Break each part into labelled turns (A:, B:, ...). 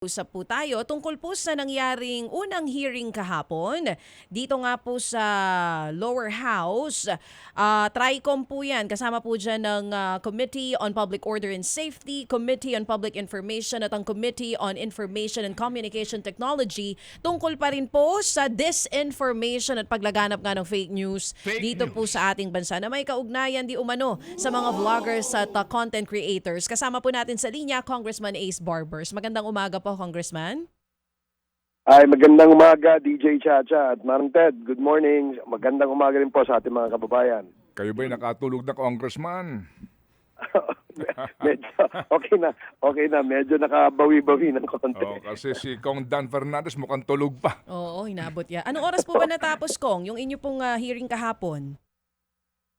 A: Usap po tayo tungkol po sa nangyaring unang hearing kahapon. Dito nga po sa lower house. Ah, TRICOM po yan. Kasama po dyan ng ah, Committee on Public Order and Safety, Committee on Public Information at ang Committee on Information and Communication Technology. Tungkol pa rin po sa disinformation at paglaganap nga ng fake news
B: Fake
A: dito po
B: news.
A: sa ating bansa na may kaugnayan di umano sa mga vloggers at uh, content creators. Kasama po natin sa linya Congressman Ace Barbers. Magandang umaga po, Congressman.
C: Ay, magandang umaga, DJ Chacha at Manong Ted. Good morning. Magandang umaga rin po sa ating mga kababayan.
B: Kayo ba'y nakatulog na congressman?
C: medyo, okay na, okay na. Medyo nakabawi-bawi ng konti.
B: Oh, kasi si Kong Dan Fernandez mukhang tulog pa.
A: Oo, hinabot ya. Anong oras po ba natapos, Kong, yung inyo pong uh, hearing kahapon?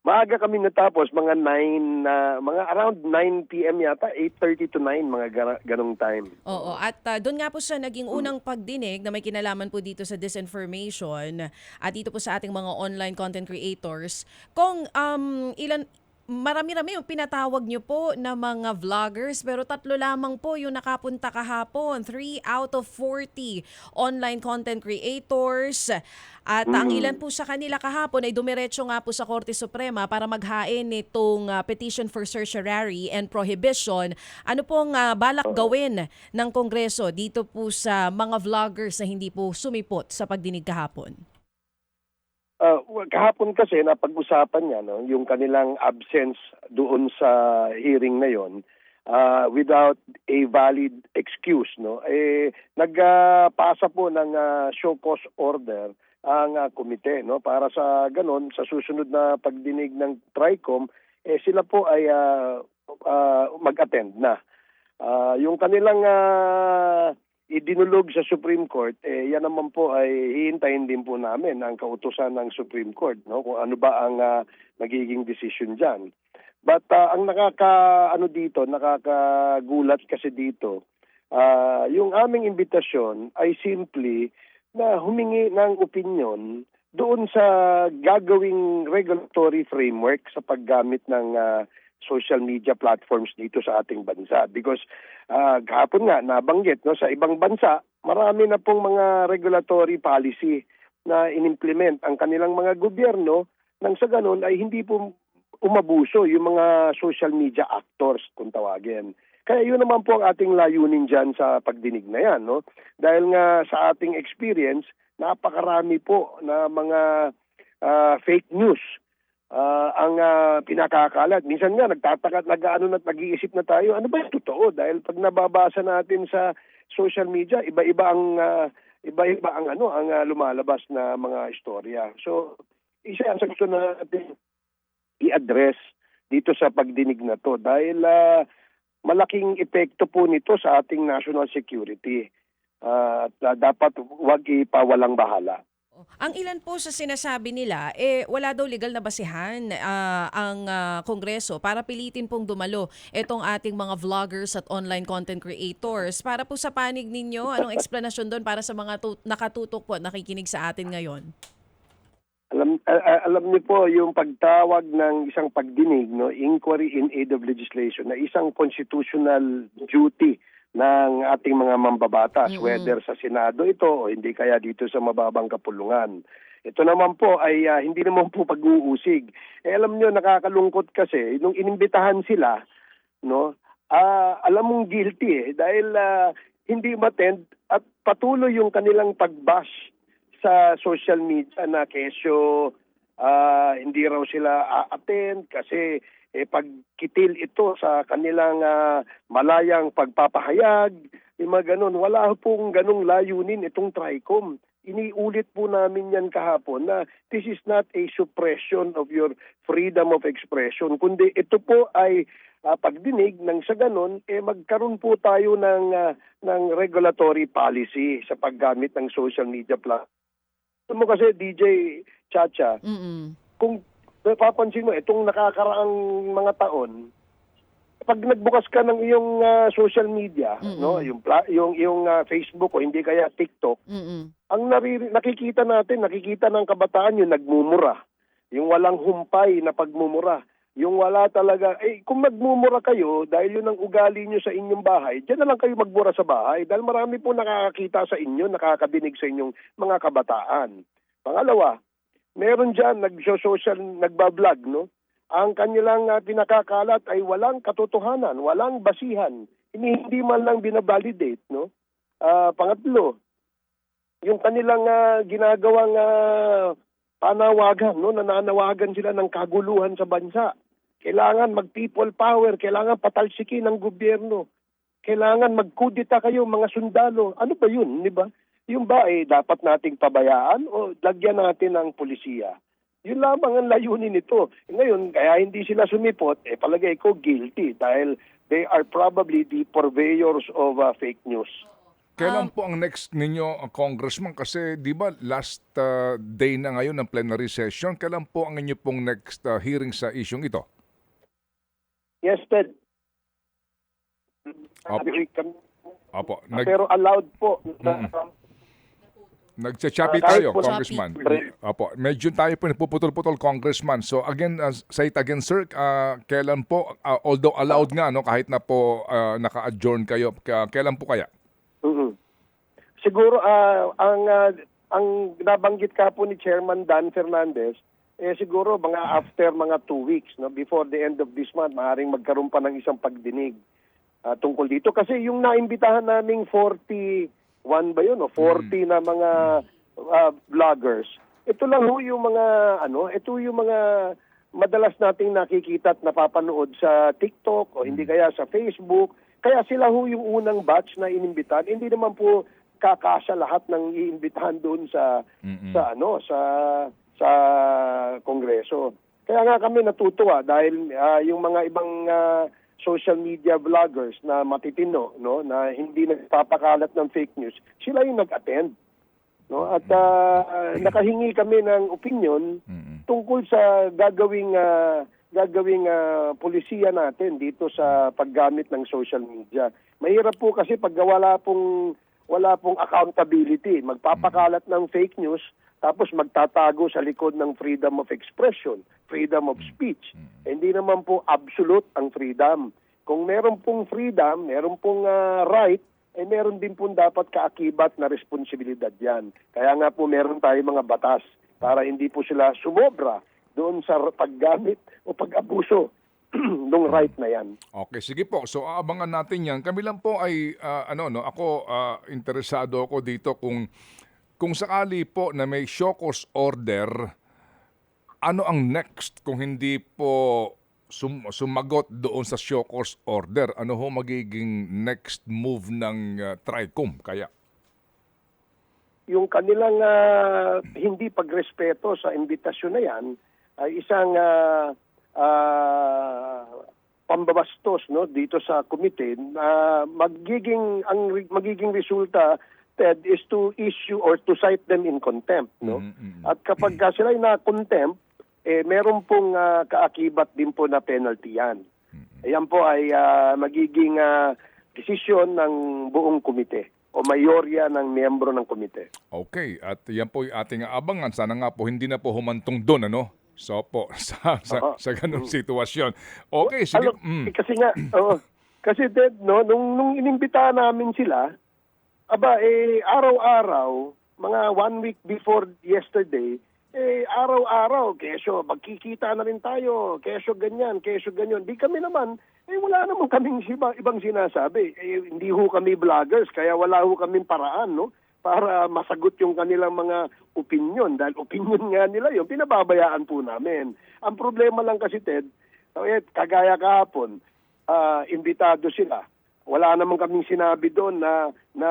C: Maaga kami natapos, mga 9, na mga around 9 p.m. yata, 8.30 to 9, mga gara- ganong time.
A: Oo, at uh, doon nga po sa naging unang pagdinig na may kinalaman po dito sa disinformation at dito po sa ating mga online content creators. Kung um, ilan marami-rami yung pinatawag nyo po na mga vloggers pero tatlo lamang po yung nakapunta kahapon. 3 out of 40 online content creators. At ang ilan po sa kanila kahapon ay dumiretso nga po sa Korte Suprema para maghain nitong ah, petition for certiorari and prohibition. Ano pong ah, balak gawin ng Kongreso dito po sa mga vloggers na hindi po sumipot sa pagdinig kahapon?
C: Uh, kahapon kasi napag-usapan niya no, yung kanilang absence doon sa hearing na yon uh, without a valid excuse no. Eh nagpasa po ng uh, show cause order ang uh, komite no para sa ganon sa susunod na pagdinig ng TRICOM eh sila po ay uh, uh, mag-attend na. Ah, yung kanilang uh, idinulog sa Supreme Court, eh, yan naman po ay hihintayin din po namin ang kautusan ng Supreme Court, no? kung ano ba ang ah, magiging decision dyan. But ah, ang nakaka, ano dito, nakakagulat kasi dito, ah, yung aming imbitasyon ay simply na humingi ng opinion doon sa gagawing regulatory framework sa paggamit ng ah, social media platforms dito sa ating bansa because uh, kahapon nga nabanggit no sa ibang bansa marami na pong mga regulatory policy na inimplement ang kanilang mga gobyerno nang sa ganun ay hindi po umabuso yung mga social media actors kung tawagin. Kaya yun naman po ang ating layunin dyan sa pagdinig na yan. No? Dahil nga sa ating experience, napakarami po na mga ah, fake news Ah, ang ah, pinakakalat. Minsan nga nagtataka, nag-ano na nag-iisip na tayo, ano ba yung totoo? Dahil pag nababasa natin sa social media, iba-iba ang ah, iba-iba ang ano, ang ah, lumalabas na mga istorya. So, isa ang gusto natin i-address dito sa pagdinig na to dahil ah, malaking epekto po nito sa ating national security. At ah, dapat wag ipawalang bahala.
A: Ang ilan po sa sinasabi nila, eh wala daw legal na basihan ah, ang ah, Kongreso para pilitin pong dumalo itong ating mga vloggers at online content creators. Para po sa panig ninyo, anong explanation doon para sa mga tu- nakatutok po at nakikinig sa atin ngayon?
C: Alam a- alam niyo po yung pagtawag ng isang pagdinig no inquiry in aid of legislation na isang constitutional duty ng ating mga mambabatas
A: Mm-mm.
C: whether sa Senado ito o hindi kaya dito sa mababang kapulungan. Ito naman po ay ah, hindi naman po pag-uusig. Eh, alam niyo nakakalungkot kasi nung inimbitahan sila no ah, alam mong guilty eh dahil ah, hindi umattend at patuloy yung kanilang pagbash sa social media na kesyo ah, hindi raw sila a-attend kasi eh, pagkitil ito sa kanilang ah, malayang pagpapahayag, yung mga ganun. Wala pong ganung layunin itong TRICOM. Iniulit po namin yan kahapon na this is not a suppression of your freedom of expression, kundi ito po ay ah, pagdinig ng sa ganun, eh magkaroon po tayo ng, ah, ng regulatory policy sa paggamit ng social media platform. Alam mo kasi, DJ Chacha,
A: Mm-mm.
C: kung papansin mo, itong nakakaraang mga taon, pag nagbukas ka ng iyong ah, social media,
A: Mm-mm.
C: no, yung pla- yung yung ah, Facebook o hindi kaya TikTok,
A: Mm-mm.
C: ang nariri- nakikita natin, nakikita ng kabataan yung nagmumura, yung walang humpay na pagmumura. Yung wala talaga, eh kung magmumura kayo dahil yun ang ugali nyo sa inyong bahay, diyan na lang kayo magmura sa bahay dahil marami po nakakakita sa inyo, nakakadinig sa inyong mga kabataan. Pangalawa, meron dyan nag-social, nagbablog, no? Ang kanilang ah, pinakakalat ay walang katotohanan, walang basihan, hindi, hindi man lang binabalidate, no? Ah, pangatlo, yung kanilang ah, ginagawang ah, panawagan, no? nananawagan sila ng kaguluhan sa bansa. Kailangan mag-people power, kailangan patalsikin ng gobyerno. Kailangan magkudita kayo mga sundalo. Ano ba yun, di ba? Yung ba eh, dapat nating pabayaan o lagyan natin ng polisiya? Yun lamang ang layunin nito. Eh, Ngayon, kaya hindi sila sumipot, eh palagay ko guilty dahil they are probably the purveyors of uh, fake news.
B: Kailan po ang next ninyo, uh, Congressman? Kasi di ba last uh, day na ngayon ng plenary session, kailan po ang inyo pong next uh, hearing sa isyong ito?
C: Yes, Ted.
B: Opo. Opo. Nag,
C: Pero allowed po.
B: Nagchachapi
C: Ah, kahit
B: tayo,
C: po-
B: Congressman.
C: Chappy.
B: Opo. Medyo tayo po nagpuputol-putol, Congressman. So again, uh, say it again, sir, uh, kailan po, uh, although allowed nga, no, kahit na po uh, naka-adjourn kayo, ka- kailan po kaya?
C: Mhm. Siguro ah, ang ah, ang nabanggit ka po ni Chairman Dan Fernandez eh siguro mga after mga two weeks no before the end of this month maaring magkaroon pa ng isang pagdinig ah, tungkol dito kasi yung naimbitahan naming 41 ba yun o 40 na mga ah, vloggers. Ito lang ho yung mga ano ito yung mga madalas nating nakikita at napapanood sa TikTok o hindi kaya sa Facebook. Kaya sila ho yung unang batch na inimbitahan. Hindi naman po kakasa lahat ng iimbitahan doon sa
B: Mm-mm.
C: sa ano sa sa kongreso. Kaya nga kami natutuwa dahil ah, yung mga ibang ah, social media vloggers na matitino no na hindi nagpapakalat ng fake news, sila yung nag-attend. No? At ah, nakahingi kami ng opinion
B: Mm-mm.
C: tungkol sa gagawing ah, gagawing ah, polisiya natin dito sa paggamit ng social media. Mahirap po kasi pag wala pong wala pong accountability, magpapakalat ng fake news tapos magtatago sa likod ng freedom of expression, freedom of speech. Hindi naman po absolute ang freedom. Kung meron pong freedom, meron pong ah, right, eh meron din po dapat kaakibat na responsibilidad yan. Kaya nga po meron tayo mga batas para hindi po sila sumobra doon sa paggamit o pag-abuso ng right na yan.
B: Okay, sige po. So aabangan natin 'yan. Kami lang po ay ah, ano no, ako ah, interesado ako dito kung kung sakali po na may cause order, ano ang next kung hindi po sum- sumagot doon sa cause order? Ano ho magiging next move ng ah, TRICOM kaya?
C: Yung kanilang ah, hindi pagrespeto sa imbitasyon na yan ay isang ah, ah, pambabastos no dito sa komite na magiging ang magiging resulta Ted is to issue or to cite them in contempt no
B: Mm, mm, mm.
C: at kapag ka sila ay na contempt eh meron pong ah, kaakibat din po na penalty yan Ayan po ay ah, magiging ah, desisyon ng buong komite o mayorya ng miyembro ng komite.
B: Okay, at yan po yung ating aabangan. Sana nga po hindi na po humantong doon, ano? So po, sa, sa, sa ganung sitwasyon. Okay, sige.
C: Ano,
B: mm.
C: kasi nga, oo. kasi Ted, no, nung, nung inimbita namin sila, aba, eh, araw-araw, mga one week before yesterday, eh, araw-araw, kesyo, magkikita na rin tayo, kesyo ganyan, kesyo ganyan. Di kami naman, eh, wala naman kaming iba, ibang sinasabi. Eh, hindi ho kami vloggers, kaya wala ho kaming paraan, no? para masagot yung kanilang mga opinion. Dahil opinion nga nila yun, pinababayaan po namin. Ang problema lang kasi, Ted, eh, kagaya kahapon, ah, imbitado sila. Wala naman kaming sinabi doon na, na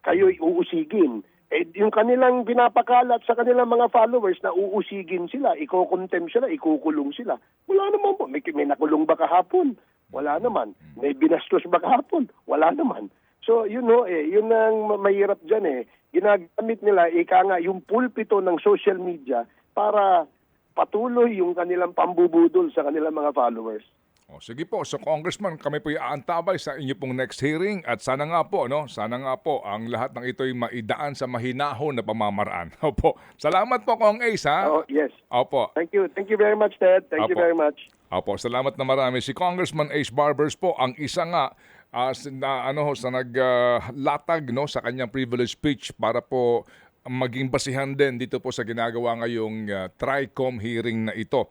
C: kayo'y uusigin. Eh, yung kanilang pinapakalat sa kanilang mga followers na uusigin sila, iko-contempt sila, ikukulong sila. Wala naman po. May, may nakulong ba kahapon? Wala naman. May binastos ba kahapon? Wala naman. So, yun know, eh, yun ang ma- mahirap dyan eh. Ginagamit nila, ika nga, yung pulpito ng social media para patuloy yung kanilang pambubudol sa kanilang mga followers.
B: O, sige po, so Congressman, kami po aantabay sa inyo pong next hearing at sana nga po, no, sana nga po ang lahat ng ito'y maidaan sa mahinahon na pamamaraan. Opo. Salamat po, Kong Ace, ha?
C: Oh, yes.
B: Opo.
C: Thank you. Thank you very much, Ted. Thank you
B: Apo.
C: very much.
B: Opo, salamat na marami. Si Congressman Ace Barbers po ang isa nga ah, s- na ano ho, sa naglatag no sa kanyang privilege speech para po maging basihan din dito po sa ginagawa ngayong ah, TRICOM hearing na ito.